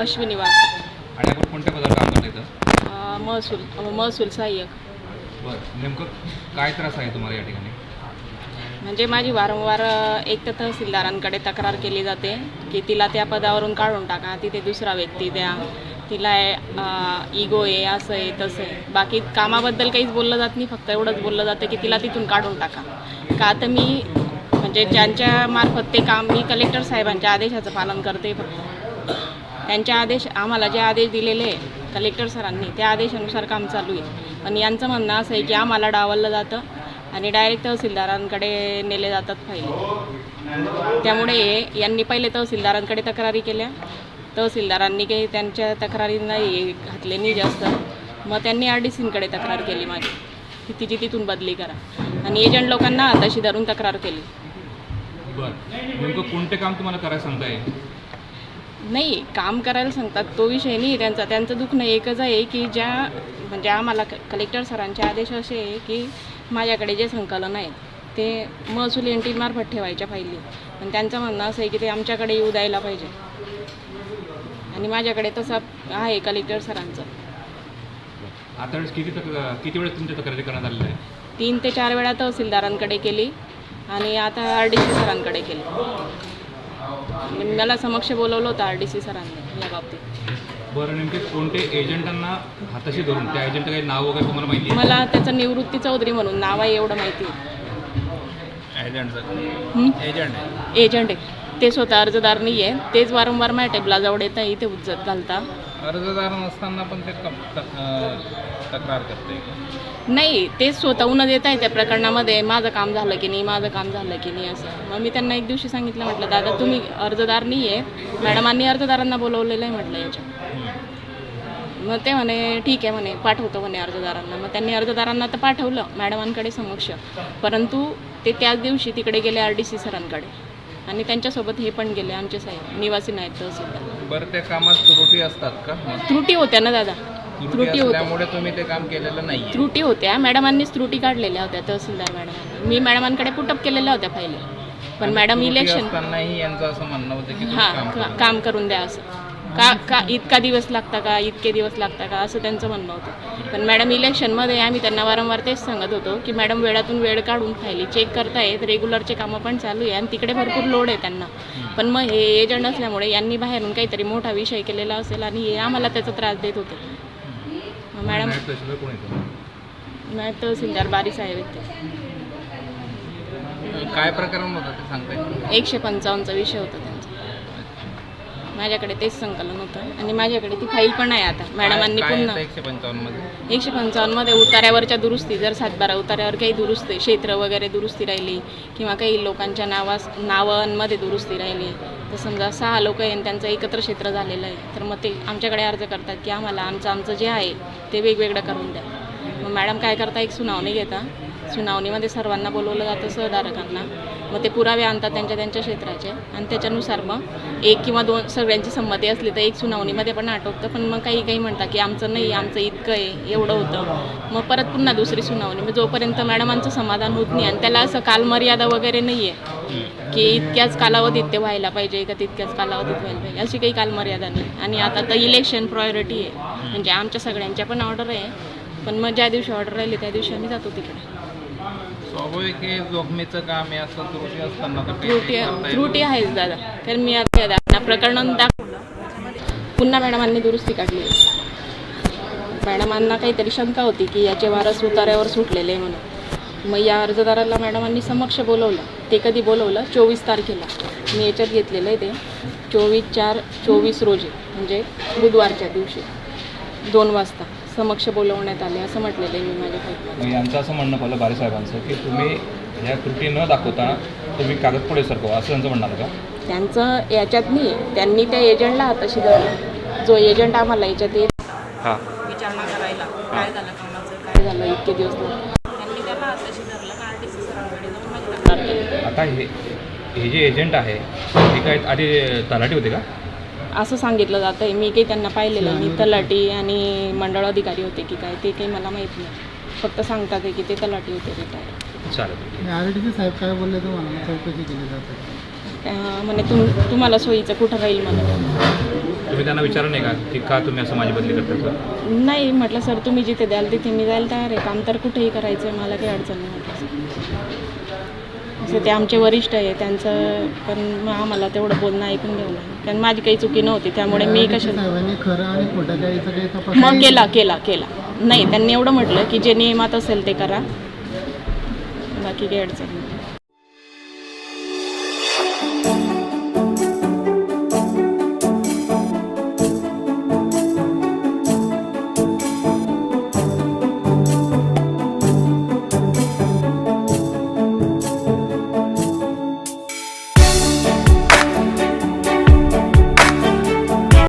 अश्विनी वाघ. आणि आपण कोणत्या पदावर काम करता अं, महसूल अं, महसूल सहाय्यक. बरं नेमकं काय त्रास आहे तुम्हाला या ठिकाणी? म्हणजे माझी वारंवार अं, एक तर तहसीलदारांकडे तक्रार केली जाते की तिला त्या पदावरून काढून टाका तिथे दुसरा व्यक्ती द्या. तिला इगो आहे असं आहे तसं आहे. बाकी कामाबद्दल काहीच बोललं जात नाही फक्त एवढंच बोललं जातं की तिला तिथून काढून टाका. का तर मी म्हणजे ज्यांच्या मार्फत ते काम मी कलेक्टर साहेबांच्या आदेशाचं पालन करते फक्त त्यांचे आदेश आम्हाला जे आदेश दिलेले आहे कलेक्टर सरांनी त्या आदेशानुसार काम चालू आहे. पण यांचं म्हणणं असं आहे की आम्हाला डावललं जातं आणि डायरेक्ट तहसीलदारांकडे नेले जातात फायले त्यामुळे यांनी पहिले तहसीलदारांकडे तक्रारी केल्या. तहसीलदारांनी काही त्यांच्या तक्रारी नाही घातले नाही जास्त मग त्यांनी आर डी सींकडे तक्रार केली माझी की तिची तिथून बदली करा. आणि एजंट लोकांना हाताशी धरून तक्रार केली. बरं. नेमकं कोणते काम तुम्हाला करायला सांगताय? नाही काम करायला सांगतात तो विषय नाही त्यांचा. त्यांचं दुखणं एकच आहे की ज्या म्हणजे आम्हाला क कलेक्टर सरांचे आदेश असे आहे की माझ्याकडे जे संकलन आहे ते महसूल एन टी मार्फत ठेवायच्या फायली. पण त्यांचं म्हणणं असं आहे की ते आमच्याकडे येऊ द्यायला पाहिजे. आणि माझ्याकडे तसं आहे कलेक्टर सरांचं. आता किती तक किती वेळेस तुमच्या तक्रारी करण्यात आलेल्या आहे? तीन ते चार वेळा तहसीलदारांकडे केली आणि आता आर डी सी सरांकडे केली. आणि मला समक्ष बोलवलं होतं आर डी सी सरांनी या बाबतीत. बरं नेमके कोणते एजंटांना हाताशी धरून त्या एजंट काही नाव वगैरे तुम्हाला माहिती आहे? मला त्याचं निवृत्ती चौधरी म्हणून नाव आहे एवढं माहिती आहे. हं? एजंट एजंट आहे. ते स्वतः अर्जदार नाही आहे तेच वारंवार माझ्या टेबला जवळ येतं इथे उज्जत घालता. अर्जदार नसताना पण ते कम- तक- अं, तक्रार करते नाही तेच स्वतःहूनच येत आहे त्या प्रकरणामध्ये माझं काम झालं की नाही माझं काम झालं की नाही असं. मग मी त्यांना एक दिवशी सांगितलं म्हटलं दादा तुम्ही अर्जदार नाही आहे मॅडमांनी अर्जदारांना बोलवलेलं आहे म्हटलं याच्यात मग ते म्हणे ठीक आहे म्हणे पाठवतो म्हणे अर्जदारांना. मग त्यांनी अर्जदारांना तर पाठवलं मॅडमांकडे समक्ष. परंतु ते त्याच दिवशी तिकडे गेले आर डी सी सरांकडे. आणि त्यांच्यासोबत हे पण गेले आमचे साहेब निवासी नाहीत तहसीलदार. बरं त्या कामात त्रुटी असतात का? त्रुटी होत्या ना दादा. त्रुटी होत्या तुम्ही ते काम केलेलं नाही त्रुटी होत्या मॅडमांनीच त्रुटी काढलेल्या होत्या तहसीलदार मॅडमांनी. मी मॅडमांकडे पुटअप केलेल्या होत्या पहिले. पण मॅडम इलेक्शन असतानाही यांचं असं म्हणणं होतं की तुम्ही हां काम का- करा. काम करून द्या असं. का का इतका दिवस लागता का इतके दिवस लागता का असं त्यांचं म्हणणं होतं. पण मॅडम इलेक्शनमध्ये आम्ही त्यांना वारंवार तेच सांगत होतो की मॅडम वेळातून वेळ काढून फायली चेक करतायत रेग्युलरचे कामं पण चालू आहे आणि तिकडे भरपूर लोड आहे त्यांना. पण मग हे एजंट असल्यामुळे यांनी बाहेरून काहीतरी मोठा विषय केलेला असेल आणि हे आम्हाला त्याचा त्रास देत होते. मॅडम. नायब तहसीलदार कोण येतं. नायब तहसीलदार बारी साहेब आहेत ते. काय प्रकरण होतं ते सांगताय? एकशे पंचावन्नचा विषय होता त्यांचा. माझ्याकडे तेच संकलन होतं. आणि माझ्याकडे ती फाईल पण आहे आता. मॅडमांनी पुन्हा एकशे पंचावन्नमध्ये? एकशे पंचावन्नमध्ये उतार्यावरच्या दुरुस्ती जर सातबारा उतार्यावर काही दुरुस्ती क्षेत्र वगैरे दुरुस्ती राहिली किंवा काही लोकांच्या नावास नावांमध्ये दुरुस्ती राहिली तर समजा सहा लोक आहे आणि त्यांचं एकत्र क्षेत्र झालेलं आहे तर मग ते आमच्याकडे अर्ज करतात की आम्हाला आमचं आमचं जे आहे ते वेगवेगळं करून द्या. मग मॅडम काय करता एक सुनावणी घेता. सुनावणीमध्ये सर्वांना बोलवलं जातं सहधारकांना. मग ते पुरावे आणतात त्यांच्या त्यांच्या क्षेत्राचे. आणि त्याच्यानुसार मग एक किंवा दोन सगळ्यांची संमती असली तर एक सुनावणीमध्ये पण आटोपतं. पण मग काही काही म्हणतात की आमचं नाही आमचं इतकं आहे एवढं होतं. मग परत पुन्हा दुसरी सुनावणी. मग जोपर्यंत मॅडमांचं समाधान होत नाही आणि त्याला असं कालमर्यादा वगैरे नाही आहे की इतक्याच कालावधीत ते व्हायला पाहिजे का तितक्याच कालावधीत व्हायला पाहिजे अशी काही कालमर्यादा नाही. आणि आता तर इलेक्शन प्रायोरिटी आहे. म्हणजे आमच्या सगळ्यांच्या पण ऑर्डर आहे. पण मग ज्या दिवशी ऑर्डर राहिली त्या दिवशी आम्ही जातो तिकडे. स्वाभाविक जोखमीचं काम आहे असं त्रुटी असताना तर काही त्रुटी करता येत त्रुटी आहेच दादा. तर मी आता दादा प्रकरण दाखवलं. पुन्हा मॅडमांनी दुरुस्ती काढली. मॅडमांना काहीतरी शंका होती की याचे वारस उतार्यावर सुटलेले आहे म्हणून. मग या अर्जदाराला मॅडमांनी समक्ष बोलवलं. ते कधी बोलवलं? चोवीस तारखेला. मी याच्यात घेतलेलं आहे ते. चोवीस चार चोवीस रोजी म्हणजे बुधवारच्या दिवशी. दोन वाजता. समक्ष बोलवण्यात आले असं म्हटलेलं आहे मी माझ्या फाईलमध्ये यांचं असं म्हणणं पाहिलं बारे साहेबांचं की तुम्ही ह्या कृती न दाखवता तुम्ही कागद पुढे सरकवा असं त्यांचं म्हणणार का? त्यांचं याच्यात नाही त्यांनी त्या एजंटला हाताशी धरलं. जो एजंट आम्हाला याच्यात येत हां. विचारणा करायला. काय झालं कामाचं? काय झालं? इतके दिवस. त्यांनी त्याला हाताशी धरलं. आणि आर टी सी सरांकडे जाऊन माझी तक्रार केली आता हे हे जे एजंट आहे हे काय आधी तलाठी होते का? असं सांगितलं जातं आहे. मी काही त्यांना पाहिलेलं नाही. तलाठी आणि मंडळ अधिकारी होते की काय ते काही मला माहीत नाही. फक्त सांगतात आहे की ते तलाठी होते चालेल. आर टी साहेब काय बोलले तुम्हाला? मग चौकशी केली जाते. अं, म्हणे तुम तुम्हाला सोयीचं कुठं राहील मला तुम्ही त्यांना विचारलं नाही का की का तुम्ही असं माझी बदली करता नाही म्हटलं सर तुम्ही जिथे द्याल तिथे मी जायला तयार आहे. काम तर कुठेही करायचं आहे मला काही अडचण नाही. म्हटलं सर असं ते आमचे वरिष्ठ आहे त्यांचं पण मग आम्हाला तेवढं बोलणं ऐकून घ्यावं लागेल कारण माझी काही चुकी नव्हती त्यामुळे मी कशा खरं आणि खोटं द्यायचं काही तपास मग केला केला केला. नाही त्यांनी एवढं म्हटलं की जे नियमात असेल ते करा. बाकी काही अडचण नाही.